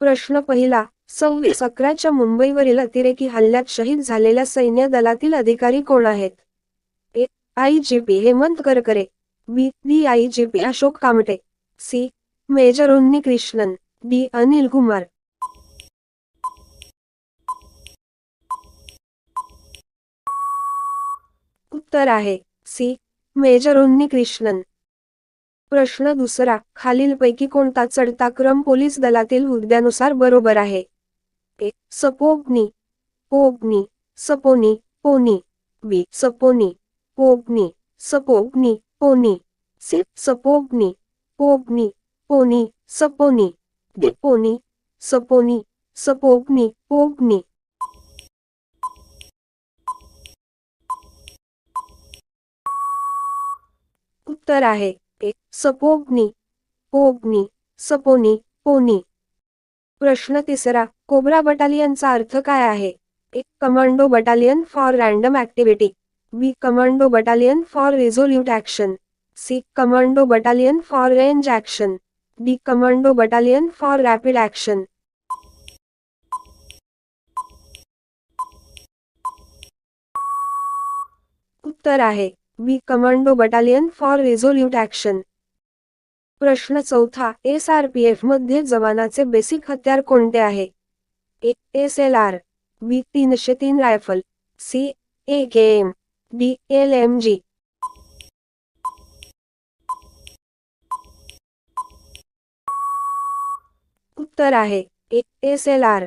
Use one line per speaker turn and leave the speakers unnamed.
प्रश्न पहिला सव्वीस अकराच्या मुंबईवरील अतिरेकी हल्ल्यात शहीद झालेल्या सैन्य दलातील अधिकारी कोण आहेत? A I G P Hemant Karkare B D I G P Ashok Kamte C major Unni Krishnan D Anil Kumar. उत्तर आहे सी मेजर उन्नी कृष्णन प्रश्न दुसरा खालीलपैकी कोणता चढता क्रम पोलीस दलातील हुद्द्यानुसार बरोबर आहे? ए सपोग्नी पोग्नी सपोनी पोनी बी सपोनी पोगनी सपोग्नी पोनी सी सपोग्नी पोग्नी पोनी सपोनी डी पोनी सपोनी सपोग्नी पोगनी उत्तर आहे. एक सपोग्नी पोग्नी सपोनी पोनी. प्रश्न तिसरा कोब्रा बटालियनचा अर्थ काय आहे? एक commando battalion for random activity B commando battalion for resolute action C commando battalion for range action D commando battalion for rapid action उत्तर आहे. B commando battalion for resolute action प्रश्न चौथा एस आर पी एफमध्ये जवानाचे basic हत्यार कोणते आहे? A S L R B तीनशे तीन rifle C A K M D L M G उत्तर आहे ए एस एल आर